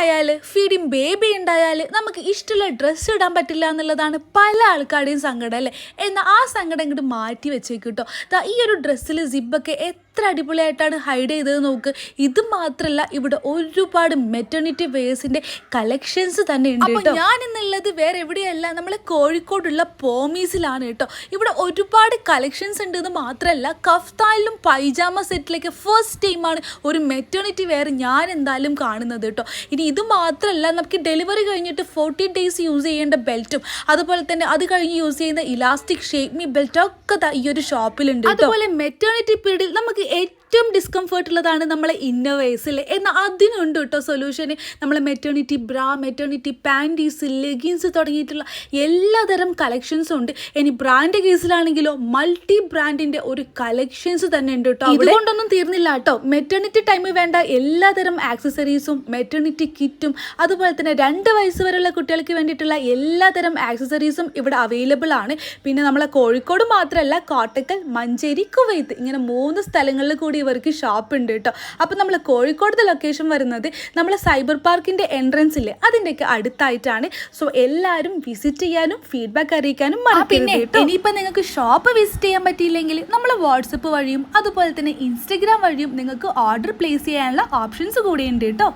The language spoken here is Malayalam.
ആയാൽ ഫീഡിങ് ബേബി ഉണ്ടായാൽ നമുക്ക് ഇഷ്ടമുള്ള ഡ്രസ്സ് ഇടാൻ പറ്റില്ല എന്നുള്ളതാണ് പല ആൾക്കാരുടെയും സങ്കടം അല്ലേ? എന്നാൽ ആ സങ്കടം ഇങ്ങോട്ട് മാറ്റി വെച്ചേക്കും കേട്ടോ ഈ ഒരു ഡ്രസ്സിൽ സിബൊക്കെ അടിപൊളിയായിട്ടാണ് ഹൈഡ് ചെയ്തത് നോക്ക്. ഇത് മാത്രമല്ല ഇവിടെ ഒരുപാട് മെറ്റേണിറ്റി വേഴ്സിന്റെ കളക്ഷൻസ് തന്നെ ഉണ്ട് കേട്ടോ. ഞാൻ ഇന്നുള്ളത് വേറെ എവിടെയല്ല നമ്മളെ കോഴിക്കോടുള്ള പോമീസിലാണ് കേട്ടോ. ഇവിടെ ഒരുപാട് കളക്ഷൻസ് ഉണ്ട് എന്ന് മാത്രമല്ല കഫ്താലിലും പൈജാമ സെറ്റിലേക്ക് ഫസ്റ്റ് ടൈമാണ് ഒരു മെറ്റേണിറ്റി വെയർ ഞാൻ എന്തായാലും കാണുന്നത് കേട്ടോ. ഇനി ഇത് മാത്രമല്ല നമുക്ക് ഡെലിവറി കഴിഞ്ഞിട്ട് ഫോർട്ടി ഡേയ്സ് യൂസ് ചെയ്യേണ്ട ബെൽറ്റും അതുപോലെ തന്നെ അത് കഴിഞ്ഞ് യൂസ് ചെയ്യുന്ന ഇലാസ്റ്റിക് ഷേപ്പ് ബെൽറ്റ് ബെൽറ്റൊക്കെ ഈ ഒരു ഷോപ്പിലുണ്ട് അതുപോലെ മെറ്റേണിറ്റി പീരീഡിൽ നമുക്ക് It. ഏറ്റവും ഡിസ്കംഫേർട്ട് ഉള്ളതാണ് നമ്മളെ ഇന്നവേഴ്സിൽ എന്നാൽ അതിനുണ്ട് കേട്ടോ സൊല്യൂഷൻ നമ്മളെ maternity bra maternity panties leggings തുടങ്ങിയിട്ടുള്ള എല്ലാതരം കളക്ഷൻസും ഉണ്ട്. ഇനി ബ്രാൻഡ് കേസിലാണെങ്കിലോ മൾട്ടി ബ്രാൻഡിന്റെ ഒരു കളക്ഷൻസ് തന്നെ ഉണ്ട് കേട്ടോ അതുകൊണ്ടൊന്നും തീർന്നില്ല കേട്ടോ മെറ്റേണിറ്റി ടൈം വേണ്ട എല്ലാതരം ആക്സസറീസും മെറ്റേണിറ്റി കിറ്റും അതുപോലെ തന്നെ രണ്ട് വയസ്സ് വരെയുള്ള കുട്ടികൾക്ക് വേണ്ടിയിട്ടുള്ള എല്ലാതരം ആക്സസറീസും ഇവിടെ അവൈലബിൾ ആണ്. പിന്നെ നമ്മളെ കോഴിക്കോട് മാത്രമല്ല കോട്ടക്കൽ മഞ്ചേരി കുവൈത്ത് ഇങ്ങനെ മൂന്ന് സ്ഥലങ്ങളിൽ കൂടി ഇവർക്ക് ഷോപ്പ് ഉണ്ട് കേട്ടോ അപ്പം നമ്മൾ കോഴിക്കോടത്തെ ലൊക്കേഷൻ വരുന്നത് നമ്മൾ സൈബർ പാർക്കിന്റെ എൻട്രൻസിൽ അതിന്റെയൊക്കെ അടുത്തായിട്ടാണ്. സോ എല്ലാവരും വിസിറ്റ് ചെയ്യാനും ഫീഡ്ബാക്ക് അറിയിക്കാനും പിന്നെ ഇനിയിപ്പോൾ നിങ്ങൾക്ക് ഷോപ്പ് വിസിറ്റ് ചെയ്യാൻ പറ്റിയില്ലെങ്കിൽ നമ്മൾ വാട്സപ്പ് വഴിയും അതുപോലെ തന്നെ ഇൻസ്റ്റഗ്രാം വഴിയും നിങ്ങൾക്ക് ഓർഡർ പ്ലേസ് ചെയ്യാനുള്ള ഓപ്ഷൻസ് കൂടിയുണ്ട് കേട്ടോ